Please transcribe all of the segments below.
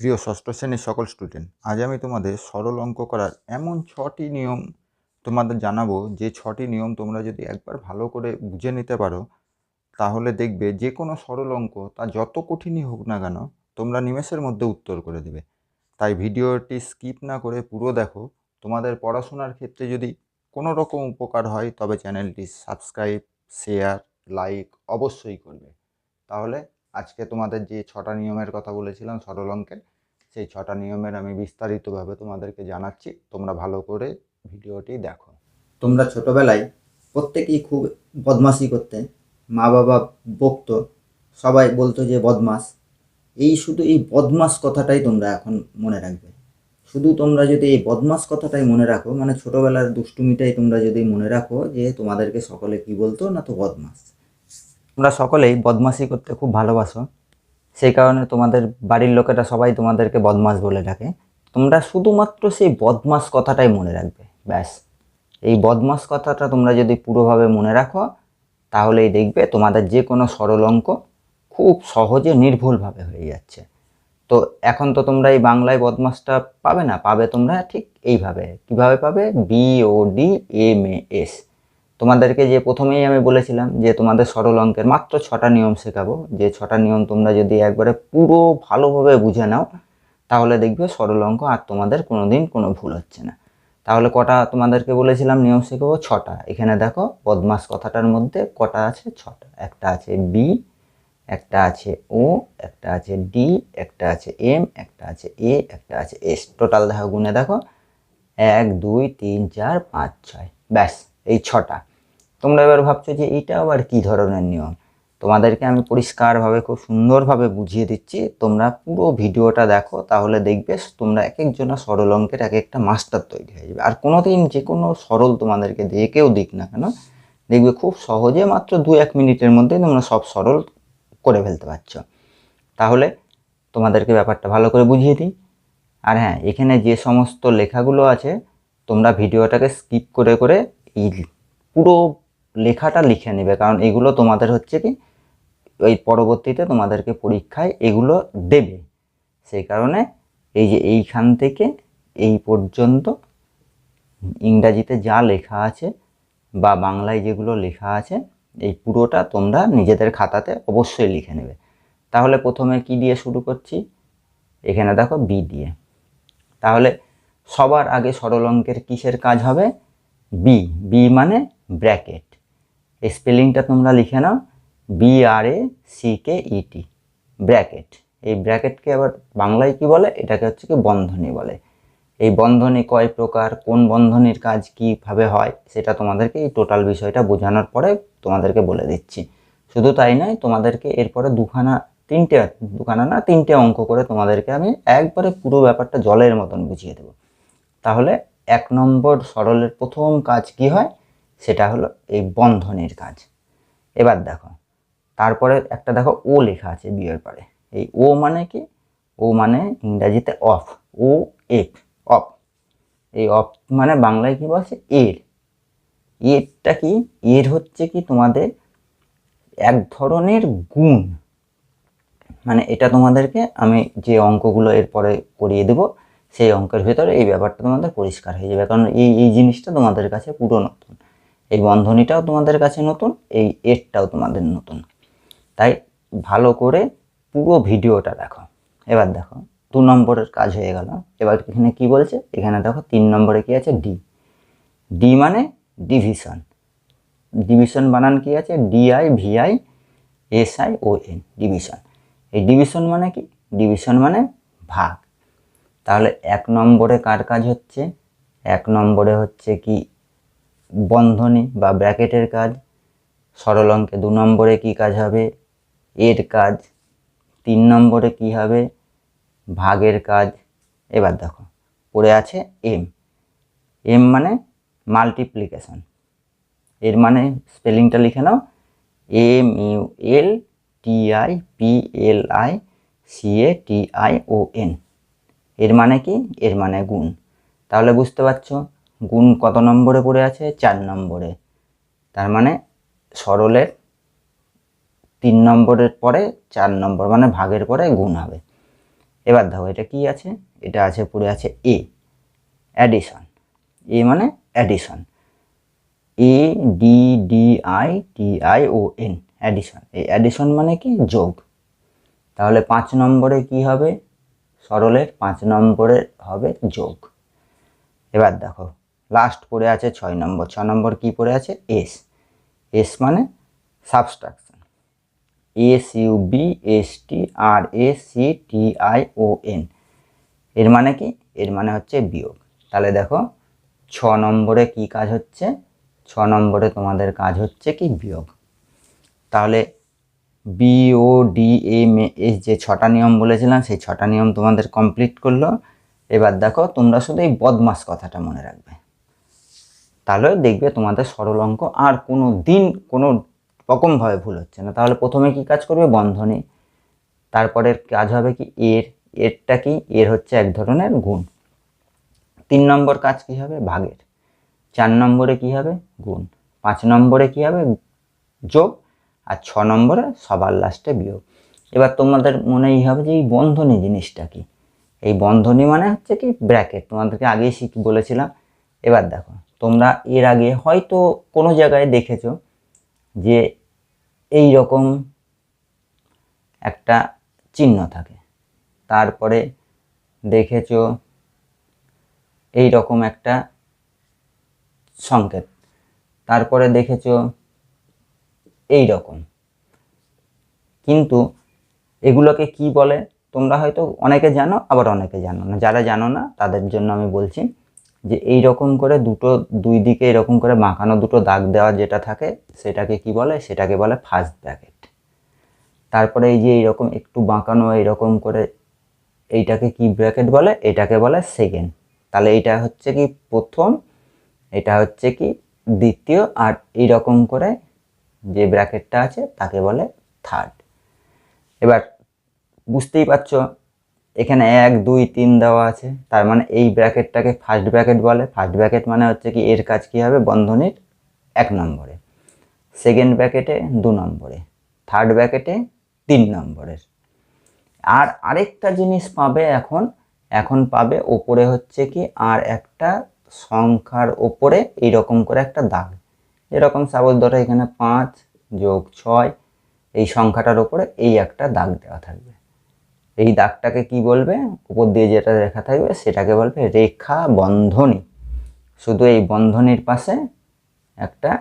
প্রিয় ষষ্ঠ শ্রেণির সকল স্টুডেন্ট আজ আমি তোমাদের সরল অঙ্ক করার এমন ছটি নিয়ম তোমাদের জানাব, যে ছটি নিয়ম তোমরা যদি একবার ভালো করে বুঝে নিতে পারো, তাহলে দেখবে যে কোনো সরল অঙ্ক, তা যত কঠিনই হোক না কেন, তোমরা নিমেষের মধ্যে উত্তর করে দেবে। তাই ভিডিওটি স্কিপ না করে পুরো দেখো। তোমাদের পড়াশোনার ক্ষেত্রে যদি কোনো রকম উপকার হয়, তবে চ্যানেলটি সাবস্ক্রাইব শেয়ার লাইক অবশ্যই করবে। তাহলে আজকে তোমাদের যে ছটা নিয়মের কথা বলেছিলাম, সরল অঙ্কের, সেই ছটা নিয়মের আমি বিস্তারিতভাবে তোমাদেরকে জানাচ্ছি। তোমরা ভালো করে ভিডিওটি দেখো। তোমরা ছোটবেলায় প্রত্যেকেই খুব বদমাশি করতে মা বাবা বকতো, সবাই বলতো যে বদমাস এই শুধু এই বদমাস কথাটাই তোমরা এখন মনে রাখবে। শুধু তোমরা যদি এই বদমাস কথাটাই মনে রাখো মানে ছোটবেলার দুষ্টুমিটাই তোমরা যদি মনে রাখো যে তোমাদেরকে সকলে কি বলতো, না তো বদমাস তোমরা সকলেই বদমাশি করতে খুব ভালোবাসো। সেই কারণে তোমাদের বাড়ির লোকেরা সবাই তোমাদেরকে বদমাস বলে ডাকে। তোমরা শুধুমাত্র সেই বদমাস কথাটাই মনে রাখবে, ব্যাস। এই বদমাস কথাটা তোমরা যদি পুরোভাবে মনে রাখো, তাহলেই দেখবে তোমাদের যে কোনো সরল অঙ্ক খুব সহজে নির্ভুলভাবে হয়ে যাচ্ছে। তো এখন তো তোমরা এই বাংলায় বদমাসটা পাবে না, পাবে তোমরা ঠিক এইভাবে। কীভাবে পাবে? B O D M A S তোমাদেরকে যে প্রথমেই আমি বলেছিলাম যে তোমাদের সরল অঙ্কের মাত্র ছটা নিয়ম শেখাবো, যে ছটা নিয়ম তোমরা যদি একবারে পুরো ভালোভাবে বুঝে নাও, তাহলে দেখবে সরল অঙ্ক আর তোমাদের কোনো দিন কোনো ভুল হচ্ছে না। তাহলে কটা তোমাদেরকে বলেছিলাম নিয়ম শেখাবো? ছটা। এখানে দেখো বদমাস কথাটার মধ্যে কটা আছে? ছটা। একটা আছে বি একটা আছে ও একটা আছে ডি একটা আছে এম একটা আছে এ একটা আছে এস টোটাল দেখো গুণে দেখো। এক, দুই, তিন, চার, পাঁচ, ছয়। ব্যাস। এই ছটা। তোমরা এবার ভাবছ যে এইটা আবার কী ধরনের নিয়ম? তোমাদেরকে আমি পরিষ্কারভাবে, খুব সুন্দরভাবে বুঝিয়ে দিচ্ছি। তোমরা পুরো ভিডিওটা দেখো, তাহলে দেখবে তোমরা এক একজনা সরল অঙ্কের এক একটা মাস্টার তৈরি হয়ে যাবে। আর কোনো দিন যে কোনো সরল তোমাদেরকে দিয়ে কেউ দিক না কেন, দেখবে খুব সহজে মাত্র দু এক মিনিটের মধ্যে তোমরা সব সরল করে ফেলতে পারছ। তাহলে তোমাদেরকে ব্যাপারটা ভালো করে বুঝিয়ে দিই। আর হ্যাঁ এখানে যে সমস্ত লেখাগুলো আছে, তোমরা ভিডিওটাকে স্কিপ করে করে এই পুরো লেখাটা লিখে নেবে, কারণ এগুলো তোমাদের হচ্ছে কি ওই পরবর্তীতে তোমাদেরকে পরীক্ষায় এগুলো দেবে। সেই কারণে এই যে এইখান থেকে এই পর্যন্ত ইংরাজিতে যা লেখা আছে বা বাংলায় যেগুলো লেখা আছে, এই পুরোটা তোমরা নিজেদের খাতাতে অবশ্যই লিখে নেবে। তাহলে প্রথমে কি দিয়ে শুরু করছি? এখানে দেখো বি দিয়ে। তাহলে সবার আগে সরল অঙ্কের কিসের কাজ হবে? বি বি মানে ব্র্যাকেট স্পেলিংটা তোমরা লিখে নাও B R A C K E T bracket এই ব্র্যাকেটকে আবার বাংলায় কি বলে? এটাকে হচ্ছে কি বন্ধনী বলে। এই বন্ধনী কয় প্রকার? কোন বন্ধনীর কাজ কীভাবে হয়? সেটা তোমাদেরকে এই টোটাল বিষয়টা বোঝানোর পরে তোমাদেরকে বলে দিচ্ছি। শুধু তাই নয়, তোমাদেরকে এরপরে দুখানা, তিনটে, দুখানা না, তিনটে অঙ্ক করে তোমাদেরকে আমি একবারে পুরো ব্যাপারটা জলের মতন বুঝিয়ে দেবো। তাহলে এক নম্বর সরলের প্রথম কাজ কি হয়? সেটা হলো এই বন্ধনীর কাজ। এবার দেখো, তারপরে একটা দেখো ও লেখা আছে বিয়ের পরে। এই ও মানে কি? ও মানে ইংরাজিতে অফ, ও এফ, অফ। এই অফ মানে বাংলায় কি বলছে? এর। এরটা কি? এর হচ্ছে কি তোমাদের এক ধরনের গুণ। মানে এটা তোমাদেরকে আমি যে অঙ্কগুলো এরপরে করিয়ে দেব সেই অঙ্কের ভেতরে এই ব্যাপারটা তোমাদের পরিষ্কার হয়ে যাবে। কারণ এই এই জিনিসটা তোমাদের কাছে পুরো নতুন। এই বন্ধনীটাও তোমাদের কাছে নতুন, এই এরটাও তোমাদের নতুন। তাই ভালো করে পুরো ভিডিওটা দেখো। এবার দেখো, দু নম্বরের কাজ হয়ে গেল। এবার এখানে কি বলছে? এখানে দেখো, তিন নম্বরে কি আছে? ডি ডি মানে ডিভিশন ডিভিশন বানান কি আছে? D I V I S I O N division এই ডিভিশন মানে কি? ডিভিশন মানে ভাগ। তাহলে এক নম্বরে কার কাজ হচ্ছে? এক নম্বরে হচ্ছে কি বন্ধনী বা ব্র্যাকেটের কাজ। সরল অঙ্কে দু নম্বরে কি কাজ হবে? এর কাজ। তিন নম্বরে কি হবে? ভাগের কাজ। এবার দেখো, পড়ে আছে এম। এম মানে মাল্টিপ্লিকেশন এর মানে স্পেলিংটা লিখে নাও। M U L T I P L I C A T I O N. এর মানে কি? এর মানে গুণ। তাহলে বুঝতে পারছ? গুণ কত নম্বরে পড়ে আছে? চার নম্বরে। তার মানে সরলের তিন নম্বরের পরে চার নম্বর মানে ভাগের পরে গুণ হবে। এবার দেখো, এটা কি আছে? এটা আছে, পড়ে আছে এ অ্যাডিশন এ মানে addition A D D I T I O N addition এই অ্যাডিশন মানে কি? যোগ। তাহলে পাঁচ নম্বরে কি হবে? সরলের পাঁচ নম্বরে হবে যোগ। এবার দেখো লাস্ট পড়ে আছে ছয় নম্বর। ছ নম্বর কি পড়ে আছে? এস এস মানে subtraction S U B S T R A C T I O N এর মানে কি? এর মানে হচ্ছে বিয়োগ। তাহলে দেখো, ছ নম্বরে কি কাজ হচ্ছে? ছ নম্বরে তোমাদের কাজ হচ্ছে কি? বিয়োগ। তাহলে B O D M S যে ছটা নিয়ম বলেছিলাম, সেই ছটা নিয়ম তোমাদের কমপ্লিট করল। এবার দেখো, তোমরা শুধু এই বদমাস কথাটা মনে রাখবে। তাহলে দেখবে তোমাদের সরল অঙ্ক আর কোনো দিন কোনো রকমভাবে ভুল হচ্ছে না। তাহলে প্রথমে কি কাজ করবে? বন্ধনী। তারপরে কাজ হবে কি? এর। এরটা কি? এর হচ্ছে এক ধরনের গুণ। তিন নম্বর কাজ কি হবে? ভাগের। চার নম্বরে কি হবে? গুণ। পাঁচ নম্বরে কি হবে? যোগ। আর ছ নম্বরে সবার লাস্টে বিয়োগ। এবার তোমাদের মনেই হবে যে এই বন্ধনী জিনিসটা কি? এই বন্ধনী মানে হচ্ছে কি ব্র্যাকেট তোমাদেরকে আগেই শিখ, বলেছিলাম। এবার দেখো, তোমরা এর আগে হয়তো কোনো জায়গায় দেখেছ যে এই রকম একটা চিহ্ন থাকে। তারপরে দেখেছ এই রকম একটা সংকেত। তারপরে দেখেছ এই রকম কিন্তু এগুলোকে কি বলে? তোমরা হয়তো অনেকে জানো, আবার অনেকে জানো না। যারা জানো না, তাদের জন্য আমি বলছি যে এই রকম করে দুটো, দুই দিকে এরকম করে বাঁকানো দুটো দাগ দেওয়া যেটা থাকে, সেটাকে কি বলে? সেটাকে বলে ফার্স্ট ব্র্যাকেট তারপরে এই যে এইরকম একটু বাঁকানো, এইরকম করে এইটাকে কি ব্র্যাকেট বলে? এটাকে বলে সেকেন্ড তাহলে এটা হচ্ছে কি প্রথম, এটা হচ্ছে কি দ্বিতীয়, আর এইরকম করে যে ব্র্যাকেটটা আছে তাকে বলে থার্ড এবার বুঝতেই পারছ, এখানে এক, দুই, তিন দেওয়া আছে, তার মানে এই ব্র্যাকেটটাকে ফার্স্ট ব্র্যাকেট বলে। ফার্স্ট ব্র্যাকেট মানে হচ্ছে কি এর কাজ কী হবে? বন্ধনীর এক নম্বরে। সেকেন্ড ব্র্যাকেটে দু নম্বরে। থার্ড ব্র্যাকেটে তিন নম্বরের। আর আরেকটা জিনিস পাবে এখন এখন পাবে ওপরে হচ্ছে কি আর একটা সংখ্যার ওপরে এইরকম করে একটা দাগ। এরকম সাপোজ ধরো এখানে পাঁচ যোগ ছয়, এই সংখ্যাটার ওপরে এই একটা দাগ দেওয়া থাকবে। এই দাগটাকে কি বলবে? উপর দিয়ে যেটা রেখা থাকবে সেটাকে বলবে রেখা বন্ধনী। শুধু এই বন্ধনীর পাশে একটা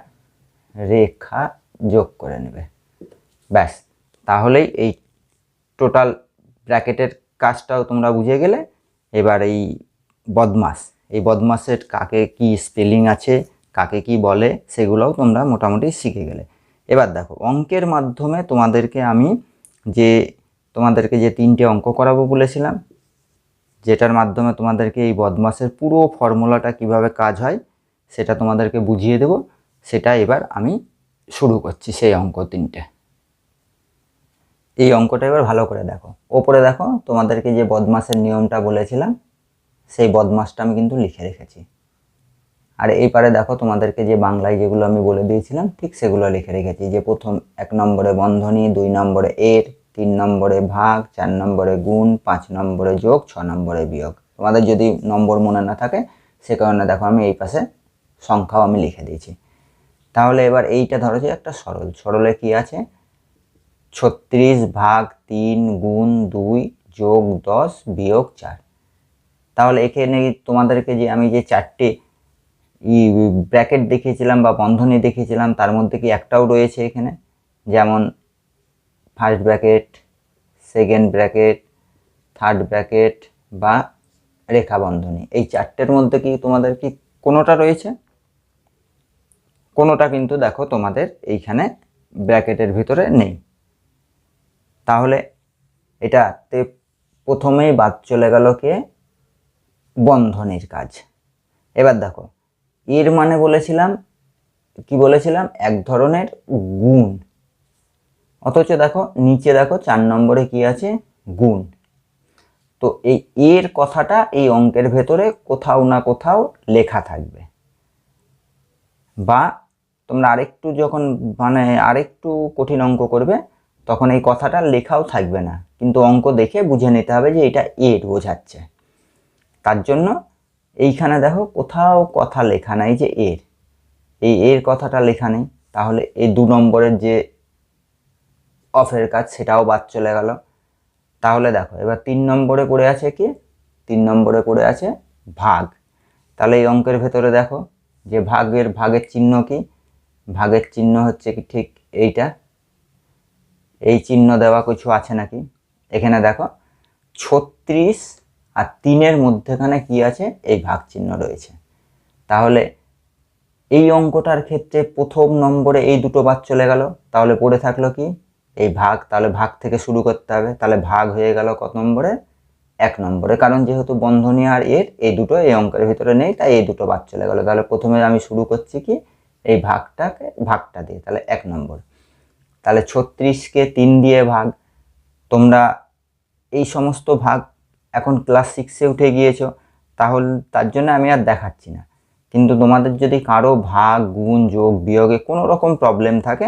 রেখা যোগ করে নেবে। ব্যাস, তাহলেই এই টোটাল ব্র্যাকেটের কাজটাও তোমরা বুঝে গেলে। এবার এই বদমাস, এই বদমাসের কাকে কি স্পেলিং আছে কাকে কি বলে সেগুলোও তোমরা মোটামুটি শিখে গেলে। এবার দেখো, অঙ্কের মাধ্যমে তোমাদেরকে আমি যে, তোমাদেরকে যে তিনটে অঙ্ক করাবো বলেছিলাম, যেটার মাধ্যমে তোমাদেরকে এই বদমাসের পুরো ফর্মুলাটা কীভাবে কাজ হয় সেটা তোমাদেরকে বুঝিয়ে দেব। সেটা এবার আমি শুরু করছি সেই অঙ্ক তিনটে। এই অঙ্কটা এবার ভালো করে দেখো। ওপরে দেখো, তোমাদেরকে যে বদমাসের নিয়মটা বলেছিলাম, সেই বদমাসটা আমি কিন্তু লিখে রেখেছি। আর এই পারে দেখো তোমাদেরকে যে বাংলায় যেগুলো আমি বলে দিয়েছিলাম, ঠিক সেগুলো লিখে রেখেছি। যে প্রথম এক নম্বরে বন্ধনী, দুই নম্বরে এর, তিন নম্বরে ভাগ, চার নম্বরে গুণ, পাঁচ নম্বরে যোগ, ছ নম্বরে বিয়োগ। তোমাদের যদি নম্বর মনে না থাকে, সে কারণে দেখো আমি এই পাশে সংখ্যাও আমি লিখে দিয়েছি। তাহলে এবার এইটা ধরো যে একটা সরল। সরলে কি আছে? ছত্রিশ ভাগ তিন গুণ দুই যোগ দশ বিয়োগ চার। তাহলে এখানে তোমাদেরকে যে আমি যে চারটে ব্র্যাকেট দেখিয়েছিলাম বা বন্ধনী দেখিয়েছিলাম, তার মধ্যে কি একটাও রয়েছে এখানে? যেমন first bracket second bracket third bracket বা রেখা বন্ধনী। এই চারটের মধ্যে কি তোমাদের কি কোনোটা রয়েছে? কোনোটা কিন্তু দেখো তোমাদের এইখানে ব্র্যাকেটের ভিতরে নেই। তাহলে এটাতে প্রথমেই বাদ চলে গেল কে? বন্ধনীর কাজ। এবার দেখো এর মানে বলেছিলাম, কি বলেছিলাম? এক ধরনের গুণ। অথচ দেখো, নিচে দেখো, চার নম্বরে কি আছে? গুণ। তো এই এর কথাটা এই অঙ্কের ভেতরে কোথাও না কোথাও লেখা থাকবে। বা তোমরা আরেকটু যখন মানে আরেকটু কঠিন অঙ্ক করবে, তখন এই কথাটা লেখাও থাকবে না। কিন্তু অঙ্ক দেখে বুঝে নিতে হবে যে এটা এর বোঝাচ্ছে। তার জন্য এইখানে দেখো কোথাও কথা লেখা নাই যে এর। এই এর কথাটা লেখা নেই। তাহলে এই দু নম্বরের যে অফের কাজ, সেটাও বাদ চলে গেল। তাহলে দেখো, এবার তিন নম্বরে করে আছে কি? তিন নম্বরে করে আছে ভাগ। তাহলে এই অঙ্কের ভেতরে দেখো যে ভাগের ভাগের চিহ্ন কি? ভাগের চিহ্ন হচ্ছে কি ঠিক এইটা? এই চিহ্ন দেওয়া কিছু আছে নাকি? এখানে দেখো, ছত্রিশ আর তিনের মধ্যেখানে কি আছে? এই ভাগ চিহ্ন রয়েছে। তাহলে এই অঙ্কটার ক্ষেত্রে প্রথম নম্বরে এই দুটো বাদ চলে গেল। তাহলে পড়ে থাকল কি? এই ভাগ, তাহলে ভাগ থেকে শুরু করতে হবে। তাহলে ভাগ হয়ে গেল কত নম্বরে? এক নম্বরে। কারণ যেহেতু বন্ধনী আর এর, এই দুটো এই অঙ্কের ভিতরে নেই, তাই এই দুটো বাদ চলে গেল। তাহলে প্রথমে আমি শুরু করছি কি? এই ভাগটাকে, ভাগটা দিয়ে। তাহলে এক নম্বর। তাহলে ছত্রিশকে তিন দিয়ে ভাগ। তোমরা এই সমস্ত ভাগ এখন ক্লাস সিক্সে উঠে গিয়েছো, তাহলে, তার জন্য আমি আর দেখাচ্ছি না। কিন্তু তোমাদের যদি কারও ভাগ, গুণ, যোগ, বিয়োগে কোনো রকম প্রবলেম থাকে,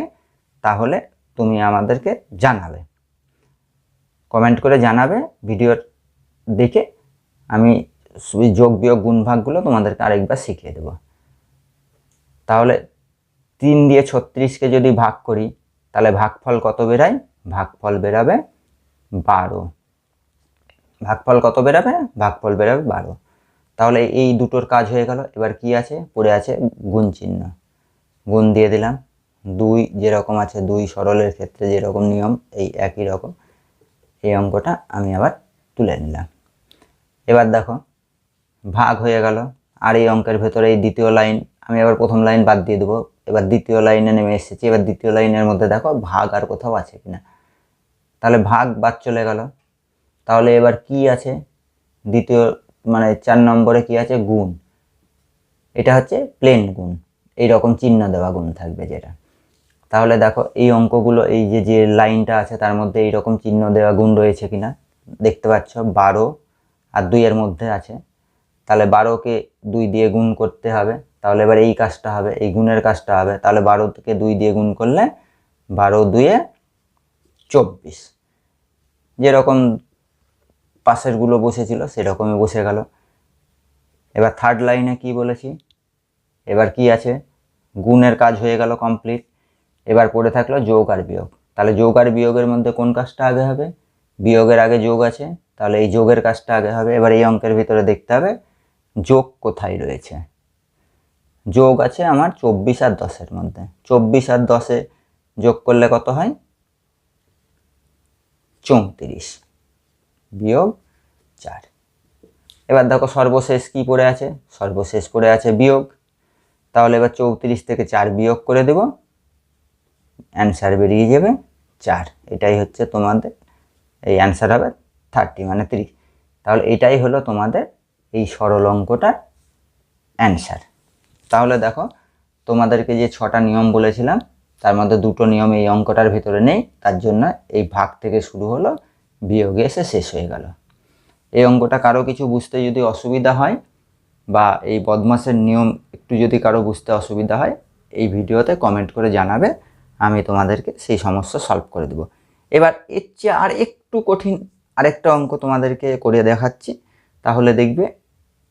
তাহলে তুমি আমাদেরকে জানাবে। কমেন্ট করে জানাবে ভিডিওর দেখে আমি যোগ, বিয়োগ, গুণ, ভাগগুলো তোমাদেরকে আরেকবার শিখিয়ে দেবো। তাহলে তিন দিয়ে ছত্রিশকে যদি ভাগ করি, তাহলে ভাগফল কত বেরায়? ভাগফল বেরাবে বারো। ভাগফল কত বেরাবে? ভাগফল বেরাবে বারো। তাহলে এই দুটোর কাজ হয়ে গেল। এবার কি আছে? পড়ে আছে গুণ চিহ্ন। গুণ দিয়ে দিলাম। দুই যেরকম আছে, দুই সরলের ক্ষেত্রে যেরকম নিয়ম, এই একই রকম। এই অঙ্কটা আমি আবার তুলে নিলাম। এবার দেখো, ভাগ হয়ে গেল। আর এই অঙ্কের ভেতরে এই দ্বিতীয় লাইন, আমি আবার প্রথম লাইন বাদ দিয়ে দেবো। এবার দ্বিতীয় লাইনে নেমে এসেছি। এবার দ্বিতীয় লাইনের মধ্যে দেখো, ভাগ আর কোথাও আছে কিনা। তাহলে ভাগ বাদ চলে গেল। তাহলে এবার কি আছে? দ্বিতীয় মানে চার নম্বরে কি আছে? গুণ। এটা হচ্ছে প্লেন গুণ। এই রকম চিহ্ন দেওয়া গুণ থাকবে যেটা। তাহলে দেখো, এই অঙ্কগুলো, এই যে যে লাইনটা আছে, তার মধ্যে এই রকম চিহ্ন দেওয়া গুণ রয়েছে কিনা? দেখতে পাচ্ছ, বারো আর দুইয়ের মধ্যে আছে। তাহলে বারোকে দুই দিয়ে গুণ করতে হবে। তাহলে এবার এই কাজটা হবে, এই গুণের কাজটা হবে। তাহলে বারোকে দুই দিয়ে গুণ করলে বারো দুয়ে চব্বিশ। যেরকম পাশেরগুলো বসেছিল, সেরকমই বসে গেল। এবার থার্ড লাইনে কি বলেছি? এবার কি আছে? গুণের কাজ হয়ে গেল কমপ্লিট এবার পড়ে থাকল যোগ আর বিয়োগ। তাহলে যোগ আর বিয়োগের মধ্যে কোন কাজটা আগে হবে? বিয়োগের আগে যোগ আছে, তাহলে এই যোগের কাজটা আগে হবে। এবার এই অঙ্কের ভিতরে দেখতে হবে, যোগ কোথায় রয়েছে? যোগ আছে আমার চব্বিশ আর দশের মধ্যে। চব্বিশ আর দশে যোগ করলে কত হয়? চৌত্রিশ। বিয়োগ চার। এবার দেখো সর্বশেষ কি পড়ে আছে? সর্বশেষ পড়ে আছে বিয়োগ। তাহলে এবার চৌত্রিশ থেকে চার বিয়োগ করে দেব। অ্যান্সার বেরিয়ে যাবে চার। এটাই হচ্ছে তোমাদের এই অ্যান্সার হবে থার্টি মানে তিরিশ। তাহলে এটাই হলো তোমাদের এই সরল অঙ্কটার অ্যান্সার তাহলে দেখো তোমাদেরকে যে ছটা নিয়ম বলেছিলাম, তার মধ্যে দুটো নিয়ম এই অঙ্কটার ভিতরে নেই। তার জন্য এই ভাগ থেকে শুরু হলো বিয়োগে এসে শেষ হয়ে গেল। এই অঙ্কটা কারও কিছু বুঝতে যদি অসুবিধা হয় বা এই বদমাসের নিয়ম একটু যদি কারও বুঝতে অসুবিধা হয়, এই ভিডিওতে কমেন্ট করে জানাবে, আমি তোমাদেরকে সেই সমস্যা সলভ করে দেবো। এবার এর চেয়ে আর একটু কঠিন আরেকটা অঙ্ক তোমাদেরকে করে দেখাচ্ছি। তাহলে দেখবে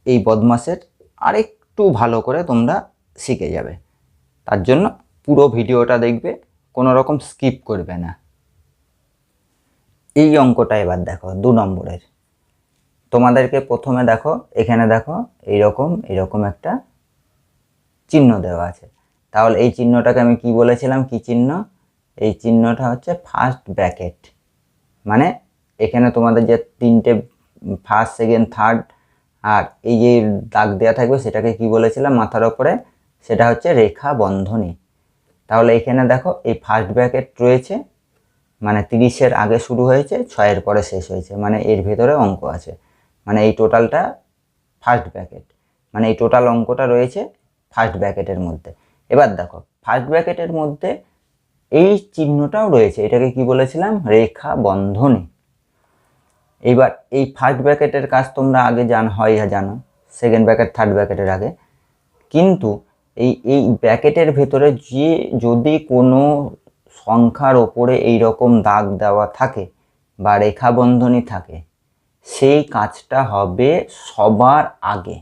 এই বদমাসের আরেকটু ভালো করে তোমরা শিখে যাবে। তার জন্য পুরো ভিডিওটা দেখবে, কোনো রকম স্কিপ করবে না। এই অঙ্কটা এবার দেখো, দু নম্বরের। তোমাদেরকে প্রথমে দেখো, এখানে দেখো, এইরকম এইরকম একটা চিহ্ন দেওয়া আছে। তাহলে এই চিহ্নটাকে আমি কি বলেছিলাম? কি চিহ্ন? এই চিহ্নটা হচ্ছে ফার্স্ট ব্র্যাকেট মানে এখানে তোমাদের যে তিনটে ফার্স্ট সেকেন্ড থার্ড আর এই যে দাগ দেওয়া থাকবে, সেটাকে কি বলেছিলাম? মাথার ওপরে, সেটা হচ্ছে রেখা বন্ধনী। তাহলে এখানে দেখো, এই ফার্স্ট ব্র্যাকেট রয়েছে। মানে তিরিশের আগে শুরু হয়েছে, ছয়ের পরে শেষ হয়েছে মানে এর ভেতরে অঙ্ক আছে। মানে এই টোটালটা ফার্স্ট ব্র্যাকেট মানে এই টোটাল অঙ্কটা রয়েছে ফার্স্ট ব্র্যাকেটের মধ্যে। এবার দেখো ফার্স্ট ব্র্যাকেটের মধ্যে এই চিহ্নটাও রয়েছে, এটাকে কি বলেছিলাম? রেখা বন্ধনী। এইবার এই ফার্স্ট ব্র্যাকেটের কাজ তোমরা আগে জান, হয় জানো সেকেন্ড ব্র্যাকেট থার্ড ব্র্যাকেটের আগে। কিন্তু এই এই ব্র্যাকেটের ভেতরে যে যদি কোনো সংখ্যার ওপরে এই রকম দাগ দেওয়া থাকে বা রেখাবন্ধনী থাকে, সেই কাজটা হবে সবার আগে।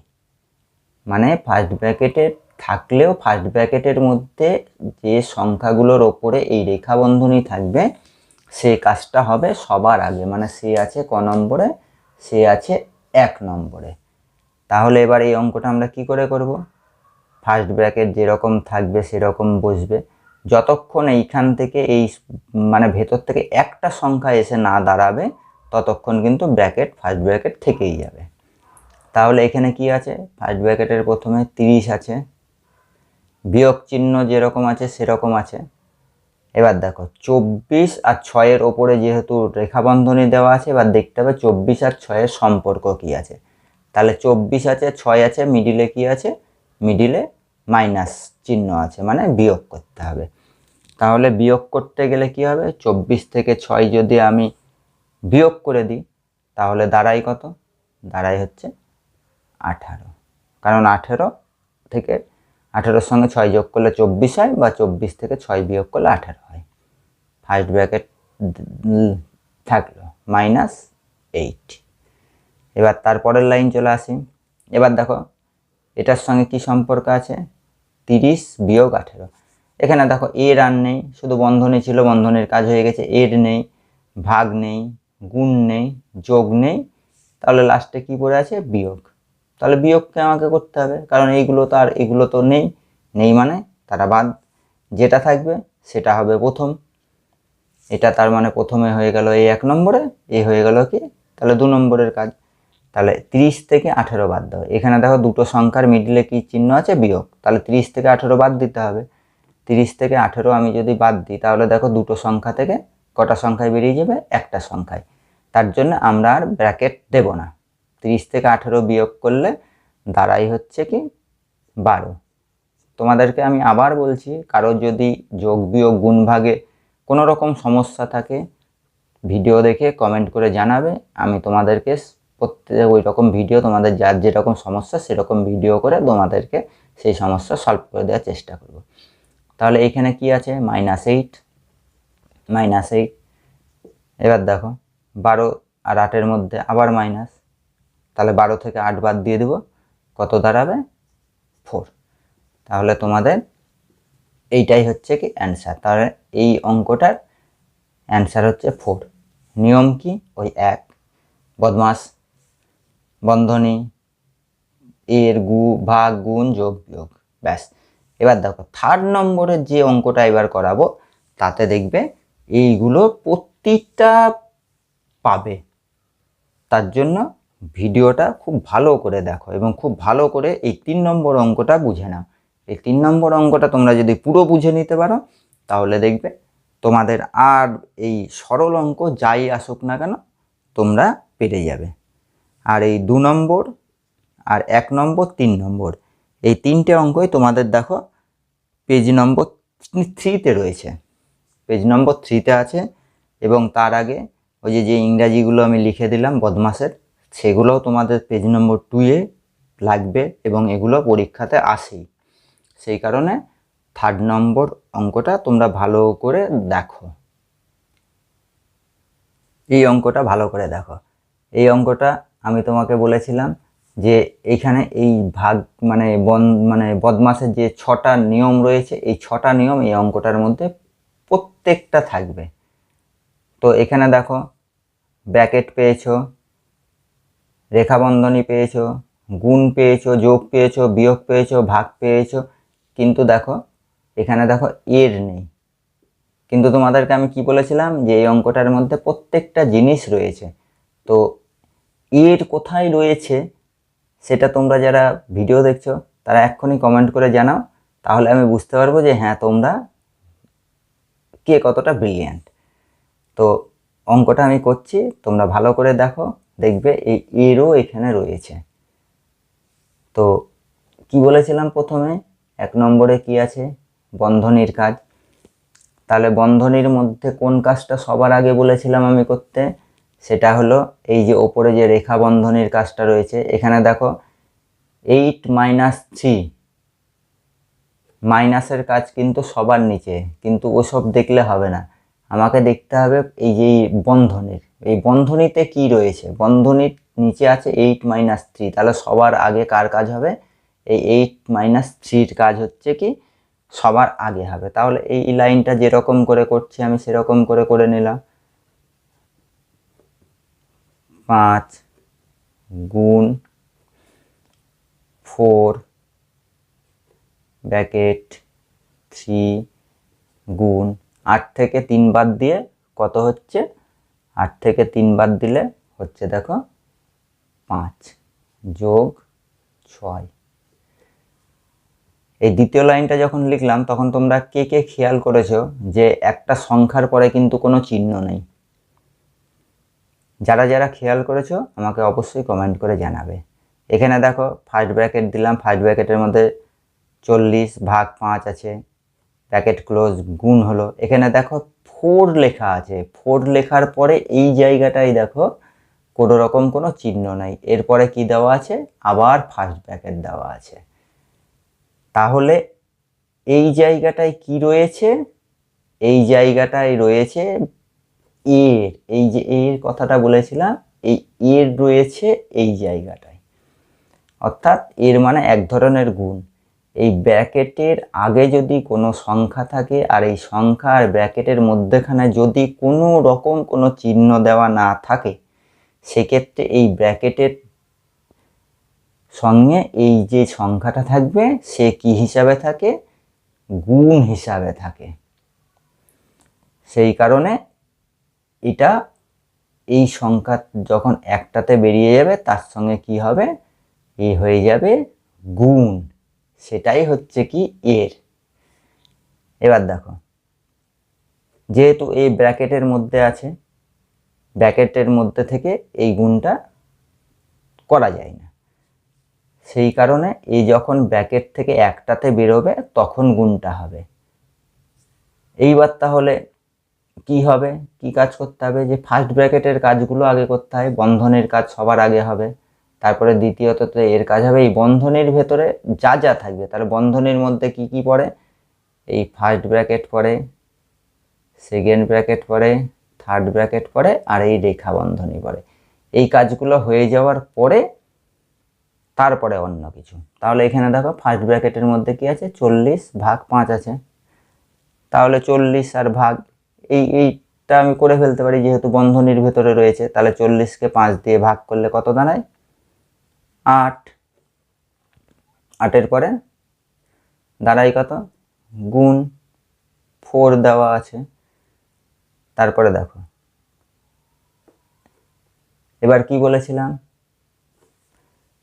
মানে ফার্স্ট ব্র্যাকেটে থাকলেও ফার্স্ট ব্র্যাকেটের মধ্যে যে সংখ্যাগুলোর ওপরে এই রেখাবন্ধনী থাকবে সেই কাজটা হবে সবার আগে। মানে সে আছে ক নম্বরে, সে আছে এক নম্বরে। তাহলে এবার এই অঙ্কটা আমরা কি করে করব? ফার্স্ট ব্র্যাকেট যেরকম থাকবে সেরকম বসবে। যতক্ষণ এইখান থেকে এই মানে ভেতর থেকে একটা সংখ্যা এসে না দাঁড়াবে, ততক্ষণ কিন্তু ব্র্যাকেট ফার্স্ট ব্র্যাকেট থেকেই যাবে। তাহলে এখানে কি আছে? ফার্স্ট ব্র্যাকেটের প্রথমে তিরিশ আছে। বিয়োগ চিহ্ন যেরকম আছে, সেরকম আছে। এবার দেখো, চব্বিশ আর ছয়ের ওপরে যেহেতু রেখাবন্ধনী দেওয়া আছে, এবার দেখতে হবে চব্বিশ আর ছয়ের সম্পর্ক কি আছে। তাহলে চব্বিশ আছে, ছয় আছে মিডিলে কি আছে? মিডিলে মাইনাস চিহ্ন আছে মানে বিয়োগ করতে হবে। তাহলে বিয়োগ করতে গেলে কি হবে? চব্বিশ থেকে ছয় যদি আমি বিয়োগ করে দিই, তাহলে দাঁড়াই কত? দাঁড়াই হচ্ছে আঠারো। কারণ আঠেরো থেকে, আঠেরোর সঙ্গে ছয় যোগ করলে চব্বিশ হয় বা চব্বিশ থেকে ছয় বিয়োগ করলে আঠেরো হয়। ফার্স্ট ব্র্যাকেট থাকল মাইনাস এইট এবার তারপরের লাইন চলে আসি। এবার দেখো, এটার সঙ্গে কি সম্পর্ক আছে? তিরিশ বিয়োগ আঠেরো। এখানে দেখো এর আর নেই, শুধু বন্ধনী ছিল, বন্ধনের কাজ হয়ে গেছে। এর নেই, ভাগ নেই, গুণ নেই, যোগ নেই। তাহলে লাস্টে কি পড়ে আছে? বিয়োগ। তাহলে বিয়োগকে আমাকে করতে হবে, কারণ এইগুলো তো আর এগুলো তো নেই। নেই মানে তারা বাদ। যেটা থাকবে সেটা হবে প্রথম। এটা তার মানে প্রথমে হয়ে গেল এই এক নম্বরে এই হয়ে গেল কি? তাহলে দু নম্বরের কাজ। তাহলে তিরিশ থেকে আঠেরো বাদ দাও। এখানে দেখো দুটো সংখ্যার মিডিলে কি চিহ্ন আছে? বিয়োগ। তাহলে তিরিশ থেকে আঠেরো বাদ দিতে হবে। তিরিশ থেকে আঠেরো আমি যদি বাদ দিই, তাহলে দেখো দুটো সংখ্যা থেকে কটা সংখ্যায় বেরিয়ে যাবে? একটা সংখ্যায়। তার জন্য আমরা আর ব্র্যাকেট দেব না। তিরিশ থেকে আঠেরো বিয়োগ করলে দাঁড়াই হচ্ছে কি বারো। তোমাদেরকে আমি আবার বলছি, কারও যদি যোগ বিয়োগ গুণ ভাগে কোনো রকম সমস্যা থাকে ভিডিও দেখে কমেন্ট করে জানাবে। আমি তোমাদেরকে প্রত্যেক ওই রকম ভিডিও তোমাদের যার যেরকম সমস্যা সেরকম ভিডিও করে তোমাদেরকে সেই সমস্যা সলভ করে দেওয়ার চেষ্টা করব। তাহলে এইখানে কি আছে? মাইনাস এইট মাইনাস এইট এবার দেখো, বারো আর আটের মধ্যে আবার মাইনাস তাহলে বারো থেকে আট বাদ দিয়ে দেবো। কত দাঁড়াবে? ফোর তাহলে তোমাদের এইটাই হচ্ছে কি অ্যান্সার তাহলে এই অঙ্কটার অ্যান্সার হচ্ছে ফোর নিয়ম কি? ওই এক। বদমাস। বন্ধনী, এর গু, ভাগ, গুণ, যোগ, বিয়োগ, ব্যাস। এবার দেখো থার্ড নম্বরের যে অঙ্কটা এবার করাবো, তাতে দেখবে এইগুলো প্রত্যেকটা পাবে। তার জন্য ভিডিওটা খুব ভালো করে দেখো এবং খুব ভালো করে এই তিন নম্বর অঙ্কটা বুঝে নাও। এই তিন নম্বর অঙ্কটা তোমরা যদি পুরো বুঝে নিতে পারো, তাহলে দেখবে তোমাদের আর এই সরল অঙ্ক যাই আসুক না কেন, তোমরা পেরে যাবে। আর এই দু নম্বর আর এক নম্বর, তিন নম্বর, এই তিনটে অঙ্কই তোমাদের দেখো পেজ নম্বর থ্রিতে রয়েছে। পেজ নম্বর থ্রিতে আছে এবং তার আগে ওই যে যে ইংরাজিগুলো আমি লিখে দিলাম বদমাসের সেগুলোও তোমাদের পেজ নম্বর টুয়ে লাগবে এবং এগুলো পরীক্ষাতে আসেই। সেই কারণে থার্ড নম্বর অঙ্কটা তোমরা ভালো করে দেখো। এই অঙ্কটা ভালো করে দেখো। এই অঙ্কটা আমি তোমাকে বলেছিলাম যে এইখানে এই ভাগ মানে বন মানে বদমাসের যে ছটা নিয়ম রয়েছে, এই ছটা নিয়ম এই অঙ্কটার মধ্যে প্রত্যেকটা থাকবে। তো এখানে দেখো, ব্যাকেট পেয়েছ, রেখাবন্ধনী পেয়েছ, গুণ পেয়েছ, যোগ পেয়েছ, বিয়োগ পেয়েছ, ভাগ পেয়েছ, কিন্তু দেখো, এখানে দেখো এর নেই। কিন্তু তোমাদেরকে আমি কি বলেছিলাম যে এই অঙ্কটার মধ্যে প্রত্যেকটা জিনিস রয়েছে। তো এর কোথায় রয়েছে সেটা তোমরা যারা ভিডিও দেখছ, তারা এক্ষুনি কমেন্ট করে জানাও। তাহলে আমি বুঝতে পারব যে হ্যাঁ তোমরা কে কতটা ব্রিলিয়ান্ট তো অঙ্কটা আমি করছি, তোমরা ভালো করে দেখো, দেখবে এই এরও এখানে রয়েছে। তো কি বলেছিলাম প্রথমে? এক নম্বরে কি আছে? বন্ধনীর কাজ। তাহলে বন্ধনীর মধ্যে কোন কাজটা সবার আগে বলেছিলাম আমি করতে? সেটা হলো এই যে ওপরে যে রেখা বন্ধনীর কাজটা রয়েছে, এখানে দেখো এইট মাইনাস থ্রি মাইনাসের কাজ কিন্তু সবার নিচে, কিন্তু ওসব দেখলে হবে না। আমাকে দেখতে হবে এই যে বন্ধনীর। এই বন্ধনীতে কি রয়েছে? বন্ধনীর নিচে আছে এইট মাইনাস থ্রি তাহলে সবার আগে কার কাজ হবে? এই এইট মাইনাস থ্রির কাজ হচ্ছে কি? সবার আগে হবে। তাহলে এই লাইনটা যেরকম করে করছি আমি সেরকম করে করে নিলাম। পাঁচ গুণ ফোর ব্র্যাকেট থ্রি গুণ আট থেকে তিন বাদ দিয়ে কত হচ্ছে? আট থেকে তিন বাদ দিলে হচ্ছে দেখো পাঁচ যোগ ছয়। এই দ্বিতীয় লাইনটা যখন লিখলাম, তখন তোমরা কে কে খেয়াল করেছ যে একটা সংখ্যার পরে কিন্তু কোনো চিহ্ন নেই। যারা যারা খেয়াল করেছ, আমাকে অবশ্যই কমেন্ট করে জানাবে। এখানে দেখো ফার্স্ট ব্র্যাকেট দিলাম। ফার্স্ট ব্র্যাকেটের মধ্যে চল্লিশ ভাগ পাঁচ আছে। ব্র্যাকেট ক্লোজ গুণ হলো। এখানে দেখো ফোর লেখা আছে। ফোর লেখার পরে এই জায়গাটায় দেখো, কোনো রকম কোনো চিহ্ন নাই। এরপরে কি দেওয়া আছে? আবার ফার্স্ট ব্র্যাকেট দেওয়া আছে। তাহলে এই জায়গাটায় কি রয়েছে? এই জায়গাটায় রয়েছে এর এই যে এর কথাটা বলেছিলাম, এই এর রয়েছে এই জায়গাটায়। অর্থাৎ এর মানে এক ধরনের গুণ। এই ব্র্যাকেটের আগে যদি কোনো সংখ্যা থাকে, আর এই সংখ্যা আর ব্র্যাকেটের মধ্যেখানে যদি কোনো রকম কোনো চিহ্ন দেওয়া না থাকে, সেক্ষেত্রে এই ব্র্যাকেটের সঙ্গে এই যে সংখ্যাটা থাকবে, সে কি হিসাবে থাকে? গুণ হিসাবে থাকে। সেই কারণে এটা এই সংখ্যা যখন একটাতে বেরিয়ে যাবে, তার সঙ্গে কি হবে? এ হয়ে যাবে গুণ। সেটাই হচ্ছে কি এর। এবার দেখো, যেহেতু এই ব্র্যাকেটের মধ্যে আছে, ব্র্যাকেটের মধ্যে থেকে এই গুণটা করা যায় না। সেই কারণে এই যখন ব্র্যাকেট থেকে একটাতে বেরোবে, তখন গুণটা হবে। এইবার তাহলে কি হবে? কি কাজ করতে হবে? যে ফার্স্ট ব্র্যাকেটের কাজগুলো আগে করতে হয়, বন্ধনের কাজ সবার আগে হবে। তারপরে দ্বিতীয়ত এর কাজ হবে, এই বন্ধনের ভেতরে যা যা থাকবে, তাহলে বন্ধনের মধ্যে কি কি পড়ে? এই ফার্স্ট ব্র্যাকেট পড়ে সেকেন্ড ব্র্যাকেট পড়ে থার্ড ব্র্যাকেট পড়ে, আর এই রেখা বন্ধনী পড়ে। এই কাজগুলো হয়ে যাওয়ার পরে তারপরে অন্য কিছু। তাহলে এখানে দেখো ফার্স্ট ব্র্যাকেটের মধ্যে কি আছে? চল্লিশ ভাগ পাঁচ আছে। তাহলে চল্লিশ আর ভাগ এই, এইটা আমি করে ফেলতে পারি, যেহেতু বন্ধনীর ভেতরে রয়েছে, তাহলে চল্লিশকে পাঁচ দিয়ে ভাগ করলে কত দাঁড়ায়? আট। আটের পরে দাঁড়ায় কত? গুণ ফোর দেওয়া আছে। তারপরে দেখো। এবার কি বলেছিলাম?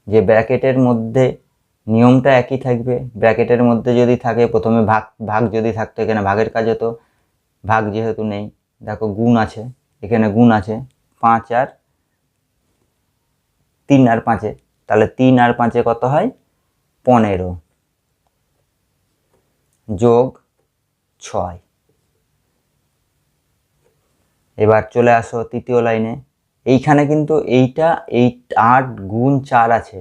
যে ব্র্যাকেটের মধ্যে নিয়মটা একই থাকবে। ব্র্যাকেটের মধ্যে যদি থাকে, প্রথমে ভাগ ভাগ যদি থাকতো, এখানে ভাগের কাজ হতো। ভাগ যেহেতু নেই, দেখো গুণ আছে, এখানে গুণ আছে পাঁচ আর তিন আর পাঁচে, তাহলে তিন আর পাঁচে কত হয়? পনেরো যোগ ছয়। এবার চলে আসো তৃতীয় লাইনে, এইখানে কিন্তু এইটা, এই আট গুণ চার আছে,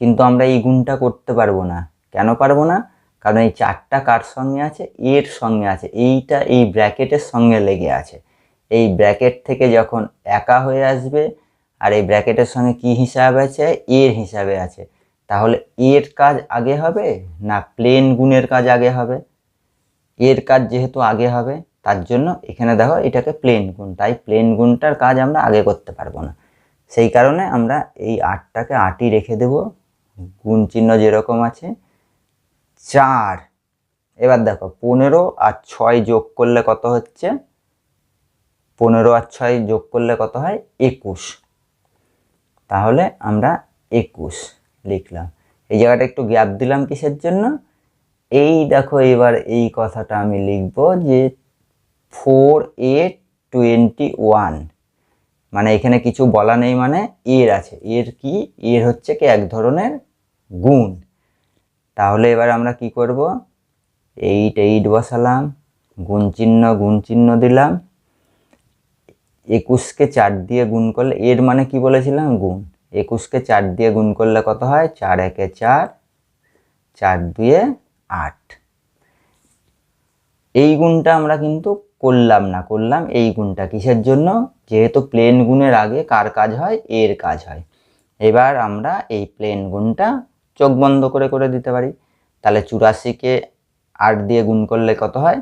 কিন্তু আমরা এই গুণটা করতে পারব না। কেন পারব না? কারণ এই চারটা কার সঙ্গে আছে? এর সঙ্গে আছে। এইটা এই ব্র্যাকেটের সঙ্গে লেগে আছে। এই ব্র্যাকেট থেকে যখন একা হয়ে আসবে আর এই ব্র্যাকেটের সঙ্গে কি হিসাবে আছে? এর হিসাবে আছে। তাহলে এর কাজ আগে হবে না প্লেন গুণের কাজ আগে হবে? এর কাজ যেহেতু আগে হবে, তার জন্য এখানে দেখো এটাকে প্লেন গুণ। তাই প্লেন গুণটার কাজ আমরা আগে করতে পারব না। সেই কারণে আমরা এই আটটাকে আটই রেখে দেব। গুণ চিহ্ন যেরকম আছে চার। এবার দেখো, পনেরো আর ছয় যোগ করলে কত হচ্ছে? পনেরো আর ছয় যোগ করলে কত হয়? একুশ। তাহলে আমরা একুশ লিখলাম। এই জায়গাটা একটু গ্যাপ দিলাম কিসের জন্য? এই দেখো, এবার এই কথাটা আমি লিখব যে ফোর এইট টোয়েন্টি ওয়ান মানে এখানে কিছু বলা নেই মানে এর আছে। এর কি? এর হচ্ছে কি? এক ধরনের গুণ। তাহলে এবার আমরা কি করব? এইট এইট বসালাম, গুণ চিহ্ন গুণ চিহ্ন দিলাম। একুশকে চার দিয়ে গুণ করলে, এর মানে কি বলেছিলাম? গুণ। একুশকে চার দিয়ে গুণ করলে কত হয়? চার একে চার চার দুয়ে আট। এই গুণটা আমরা কিন্তু করলাম না, করলাম এই গুণটা কিসের জন্য? যেহেতু প্লেন গুণের আগে কার কাজ হয়? এর কাজ হয়। এবার আমরা এই প্লেন গুণটা চোখ বন্ধ করে করে দিতে পারি। তাহলে চুরাশিকে আট দিয়ে গুণ করলে কত হয়?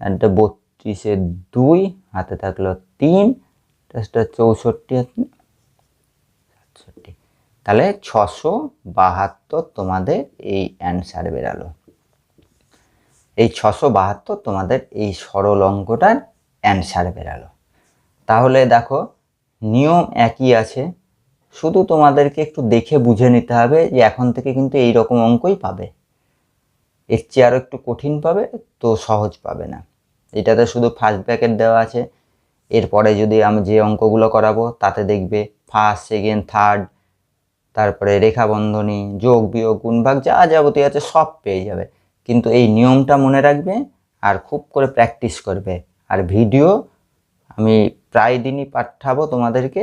একটা বত্রিশে দুই, হাতে থাকল তিন টেস্টটা চৌষট্টি, সাতষট্টি। তাহলে ছশো বাহাত্তর তোমাদের এই অ্যান্সার বেরালো। এই ছশো বাহাত্তর তোমাদের এই সরল অঙ্কটার অ্যান্সার বেরালো। তাহলে দেখো, নিয়ম একই আছে। শুধু তোমাদেরকে একটু দেখে বুঝে নিতে হবে যে এখন থেকে কিন্তু এই রকম অঙ্কই পাবে। এর চেয়ে আরও একটু কঠিন পাবে তো সহজ পাবে না। এটাতে শুধু ফার্স্ট ব্র্যাকেট দেওয়া আছে। এরপরে যদি আমি যে অঙ্কগুলো করাবো, তাতে দেখবে ফার্স্ট সেকেন্ড থার্ড তারপরে রেখা বন্ধনী যোগ, বিয়োগ, গুণভাগ যা যাবতীয় আছে সব পেয়ে যাবে। কিন্তু এই নিয়মটা মনে রাখবে আর খুব করে প্র্যাকটিস করবে। আর ভিডিও আমি প্রায় দিনই পাঠাবো তোমাদেরকে।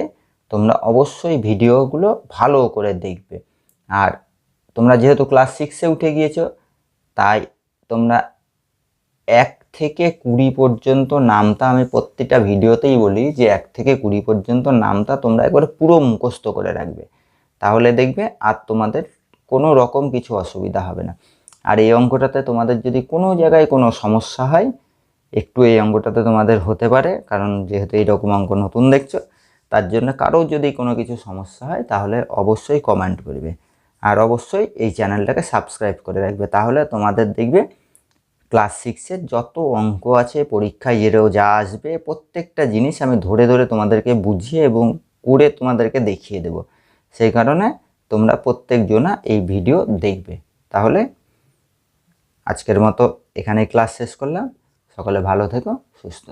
তোমরা অবশ্যই ভিডিওগুলো ভালো করে দেখবে। আর তোমরা যেহেতু ক্লাস সিক্সে উঠে গিয়েছো, তাই তোমরা এক থেকে কুড়ি পর্যন্ত নামটা আমি প্রত্যেকটা ভিডিওতেই বলি যে এক থেকে কুড়ি পর্যন্ত নামটা তোমরা একবারে পুরো মুখস্থ করে রাখবে। তাহলে দেখবে আর তোমাদের কোনো রকম কিছু অসুবিধা হবে না। আর এই অঙ্কটাতে তোমাদের যদি কোনো জায়গায় কোনো সমস্যা হয়, একটু এই অঙ্কটাতে তোমাদের হতে পারে, কারণ যেহেতু এইরকম অঙ্ক নতুন দেখছ তার জন্য কারও যদি কোনো কিছু সমস্যা হয়, তাহলে অবশ্যই কমেন্ট করবে। আর অবশ্যই এই চ্যানেলটাকে সাবস্ক্রাইব করে রাখবে। তাহলে তোমাদের দেখবে ক্লাস সিক্সের যত অঙ্ক আছে পরীক্ষায় এরেও যা আসবে, প্রত্যেকটা জিনিস আমি ধরে ধরে তোমাদেরকে বুঝিয়ে এবং করে তোমাদেরকে দেখিয়ে দেব। সেই কারণে তোমরা প্রত্যেকজনা এই ভিডিও দেখবে। তাহলে আজকের মতো এখানেই ক্লাস শেষ করলাম। সকলে ভালো থেকো, সুস্থ।